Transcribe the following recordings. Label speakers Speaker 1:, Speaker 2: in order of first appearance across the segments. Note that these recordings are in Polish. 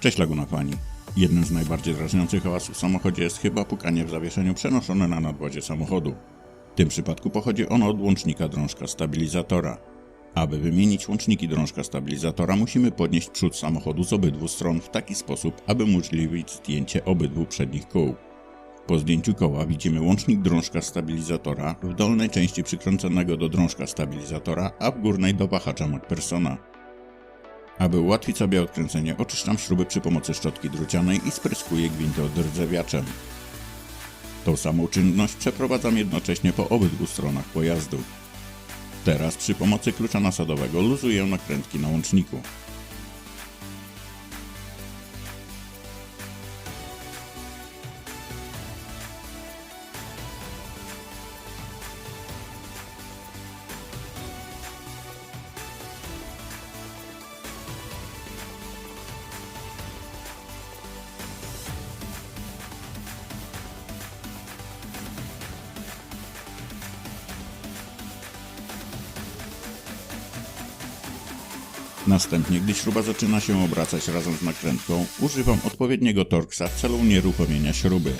Speaker 1: Cześć Laguna Pani. Jednym z najbardziej drażniących hałasów w samochodzie jest chyba pukanie w zawieszeniu przenoszone na nadwozie samochodu. W tym przypadku pochodzi ono od łącznika drążka stabilizatora. Aby wymienić łączniki drążka stabilizatora musimy podnieść przód samochodu z obydwu stron w taki sposób, aby umożliwić zdjęcie obydwu przednich kół. Po zdjęciu koła widzimy łącznik drążka stabilizatora w dolnej części przykręconego do drążka stabilizatora, a w górnej do wahacza MacPhersona. Aby ułatwić sobie odkręcenie, oczyszczam śruby przy pomocy szczotki drucianej i spryskuję gwinty odrdzewiaczem. Tą samą czynność przeprowadzam jednocześnie po obydwu stronach pojazdu. Teraz przy pomocy klucza nasadowego luzuję nakrętki na łączniku. Następnie, gdy śruba zaczyna się obracać razem z nakrętką, używam odpowiedniego torksa w celu unieruchomienia śruby,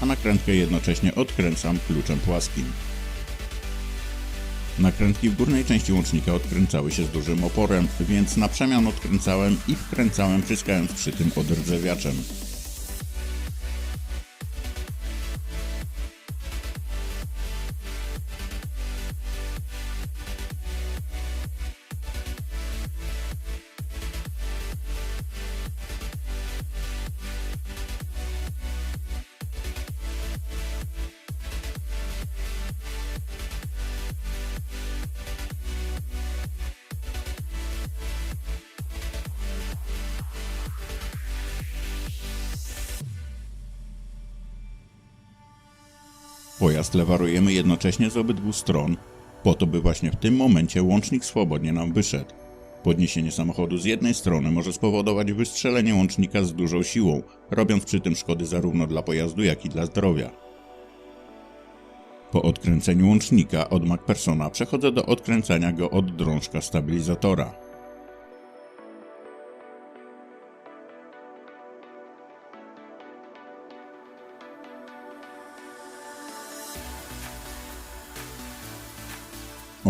Speaker 1: a nakrętkę jednocześnie odkręcam kluczem płaskim. Nakrętki w górnej części łącznika odkręcały się z dużym oporem, więc na przemian odkręcałem i wkręcałem pryskając przy tym odrdzewiaczem. Pojazd lewarujemy jednocześnie z obydwu stron, po to by właśnie w tym momencie łącznik swobodnie nam wyszedł. Podniesienie samochodu z jednej strony może spowodować wystrzelenie łącznika z dużą siłą, robiąc przy tym szkody zarówno dla pojazdu, jak i dla zdrowia. Po odkręceniu łącznika od MacPhersona przechodzę do odkręcania go od drążka stabilizatora.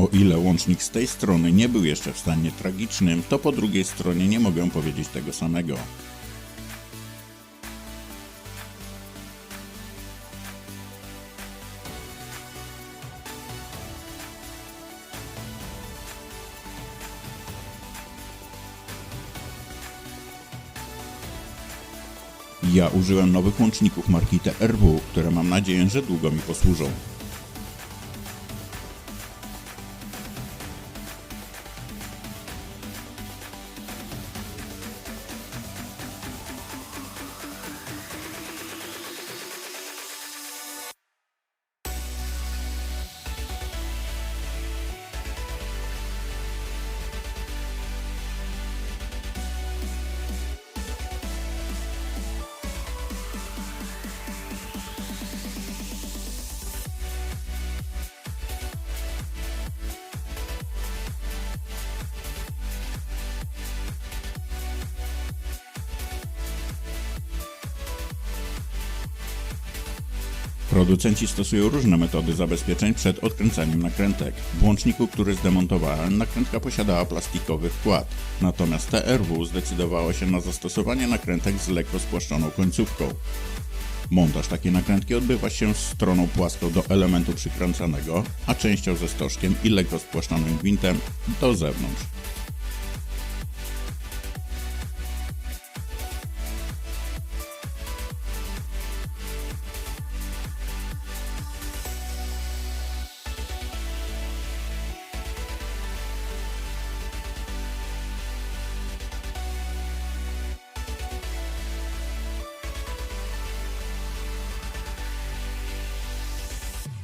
Speaker 1: O ile łącznik z tej strony nie był jeszcze w stanie tragicznym, to po drugiej stronie nie mogę powiedzieć tego samego. Ja użyłem nowych łączników marki TRW, które mam nadzieję, że długo mi posłużą. Producenci stosują różne metody zabezpieczeń przed odkręcaniem nakrętek. W łączniku, który zdemontowałem, nakrętka posiadała plastikowy wkład, natomiast TRW zdecydowało się na zastosowanie nakrętek z lekko spłaszczoną końcówką. Montaż takiej nakrętki odbywa się stroną płaską do elementu przykręcanego, a częścią ze stożkiem i lekko spłaszczonym gwintem do zewnątrz.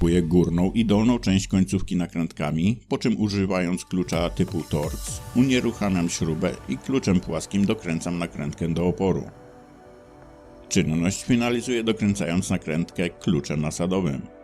Speaker 1: Kupuję górną i dolną część końcówki nakrętkami, po czym używając klucza typu Torx unieruchamiam śrubę i kluczem płaskim dokręcam nakrętkę do oporu. Czynność finalizuję dokręcając nakrętkę kluczem nasadowym.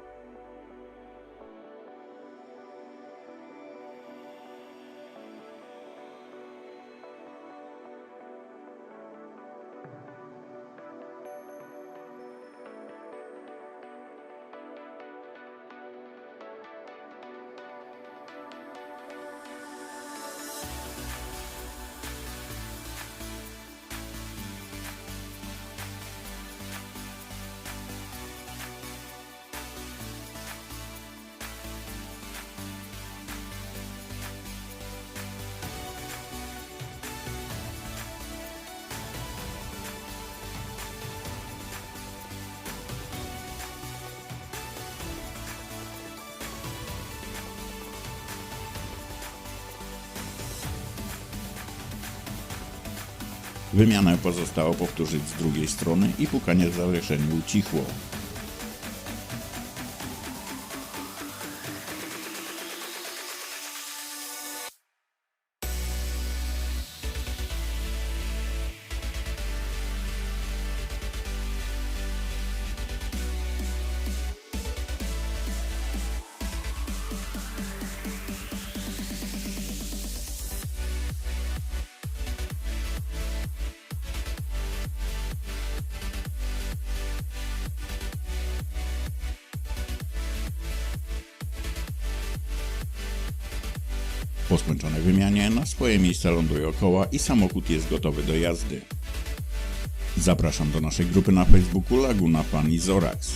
Speaker 1: Wymianę pozostało powtórzyć z drugiej strony i pukanie w zawieszeniu ucichło. Po skończonej wymianie na swoje miejsce ląduje koła i samochód jest gotowy do jazdy. Zapraszam do naszej grupy na Facebooku Laguna Fan i Zorax.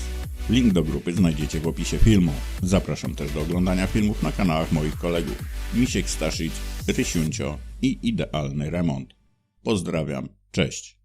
Speaker 1: Link do grupy znajdziecie w opisie filmu. Zapraszam też do oglądania filmów na kanałach moich kolegów Misiek Staszic, Rysiuncio i Idealny Remont. Pozdrawiam, cześć.